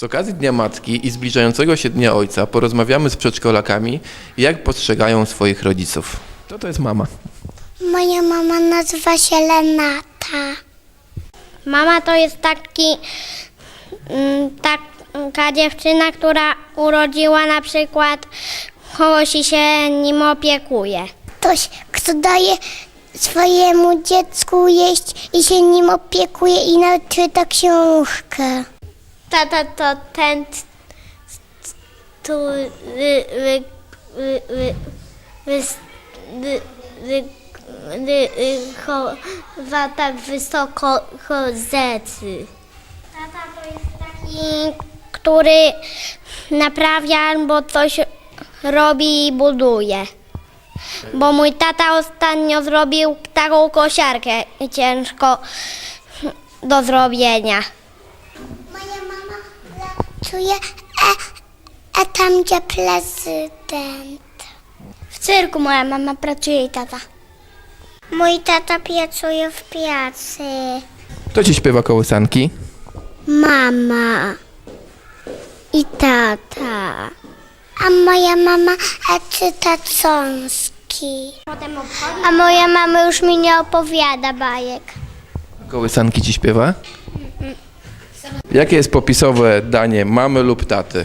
Z okazji Dnia Matki i zbliżającego się Dnia Ojca porozmawiamy z przedszkolakami, jak postrzegają swoich rodziców. To to jest mama. Moja mama nazywa się Lenata. Mama to jest taki, mm, taka dziewczyna, która urodziła na przykład kogoś i się nim opiekuje. Ktoś, kto daje swojemu dziecku jeść i się nim opiekuje i nawet czyta książkę. Tata to ten, który wy, wy, wy, wy, wy, wy, wy, chowa tak wysoko zecy. Tata to jest taki, który naprawia albo coś robi i buduje. Bo mój tata ostatnio zrobił taką kosiarkę ciężko do zrobienia. Moja pracuje e, e, tam, gdzie prezydent. W cyrku moja mama pracuje i tata. Mój tata pracuje w pracy. Kto ci śpiewa kołysanki? Mama i tata. A moja mama e, czyta książki. A moja mama już mi nie opowiada bajek. Kołysanki ci śpiewa? Jakie jest popisowe danie mamy lub taty?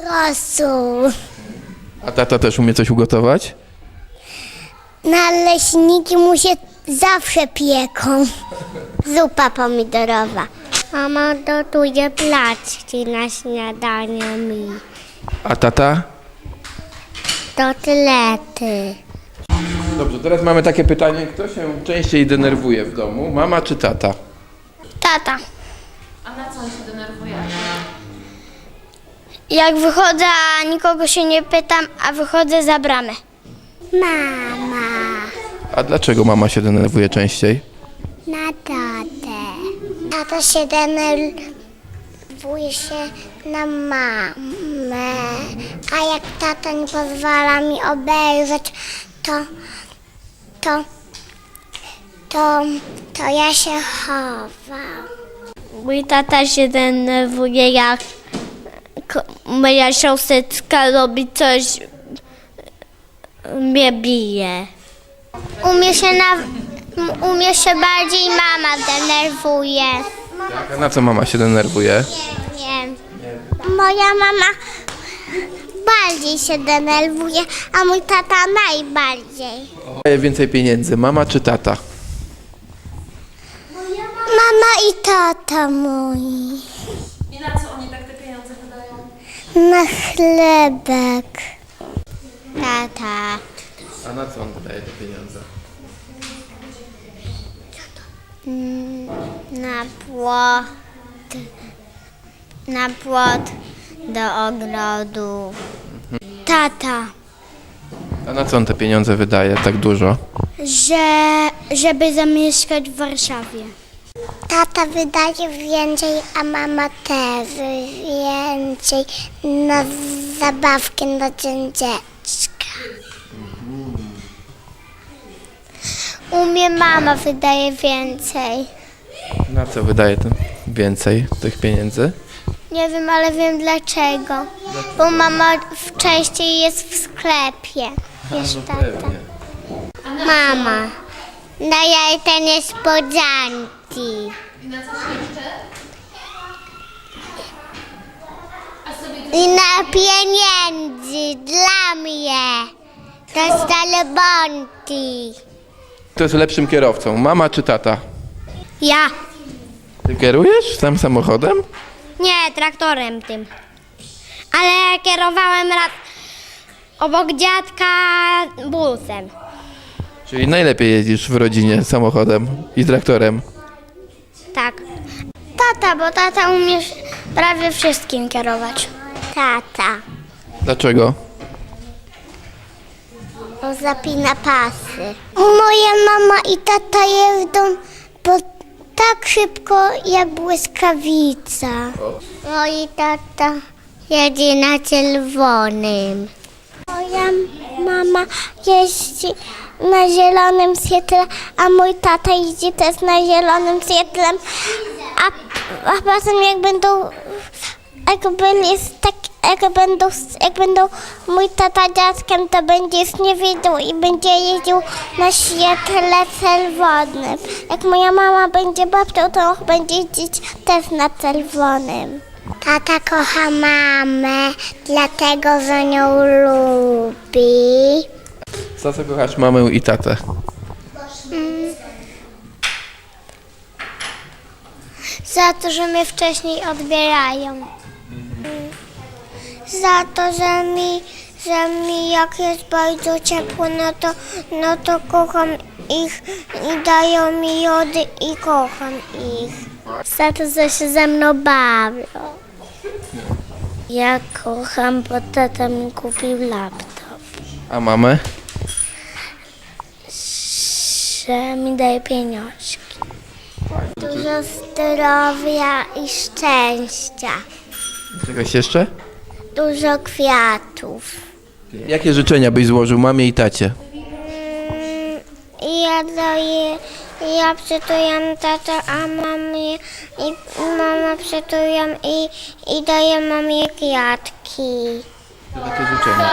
Rosół. A tata też umie coś ugotować? Naleśniki mu się zawsze pieką. Zupa pomidorowa. Mama gotuje placki na śniadanie mi. A tata? Kotlety. Dobrze, teraz mamy takie pytanie. Kto się częściej denerwuje w domu? Mama czy tata? Tata. Na co on się denerwuje? Jak wychodzę, a nikogo się nie pytam, a wychodzę za bramę. Mama. A dlaczego mama się denerwuje częściej? Na tatę. Tata się denerwuje się na mamę. A jak tata nie pozwala mi obejrzeć, to, to, to, to ja się chowam. Mój tata się denerwuje, jak moja siostrzetka robi coś, mnie bije. U mnie się, na, u mnie się bardziej mama denerwuje. A na co mama się denerwuje? Nie. Moja mama bardziej się denerwuje, a mój tata najbardziej. Daje więcej pieniędzy, mama czy tata? Mama i tata mój. I na co oni tak te pieniądze wydają? Na chlebek. Tata. A na co on wydaje te pieniądze? Na płot. Na płot do ogrodu. Tata. A na co on te pieniądze wydaje tak dużo? Że, żeby zamieszkać w Warszawie. Tata wydaje więcej, a mama też więcej na zabawki na dzień dziecka. U mnie mama wydaje więcej. Na co wydaje ten więcej tych pieniędzy? Nie wiem, ale wiem dlaczego. Bo mama częściej jest w sklepie niż tata. Mama, daję te niespodzianki. I na co jeszcze? A sobie I na pieniędzy dla mnie. Dostanę bonki. Kto jest lepszym kierowcą, mama czy tata? Ja. Ty kierujesz sam samochodem? Nie, traktorem tym. Ale kierowałem raz obok dziadka busem. Czyli najlepiej jeździsz w rodzinie samochodem i traktorem. Tata, bo tata umie prawie wszystkim kierować. Tata. Dlaczego? Bo zapina pasy. Moja mama i tata jedzą bo tak szybko jak błyskawica. Moi tata jedzie na czerwonym. Moja mama jeździ na zielonym świetle, a mój tata jeździ też na zielonym świetle. A, a potem jak będą jak, będzie tak, jak, będą, jak będą mój tata dziadkiem, to będzie już nie widział i będzie jeździł na świetle czerwonym. Jak moja mama będzie babcią, to będzie jeździć też na czerwonym. Tata kocha mamę, dlatego że nią lubi. Za co kochasz mamę i tatę? Za to, że mnie wcześniej odbierają. Za to, że mi, że mi jak jest bardzo ciepło, no to, no to kocham ich i dają mi jody i kocham ich. Za to, że się ze mną bawią. Ja kocham, bo tata mi kupił laptop. A mamę? Że mi daje pieniążki. Dużo zdrowia i szczęścia. Czegoś jeszcze? Dużo kwiatów. Jakie życzenia byś złożył mamie i tacie? Mm, Ja daję, ja przytulam tatę, a mamie i mama przytulam i, i daję mamie kwiatki. Jakie życzenia?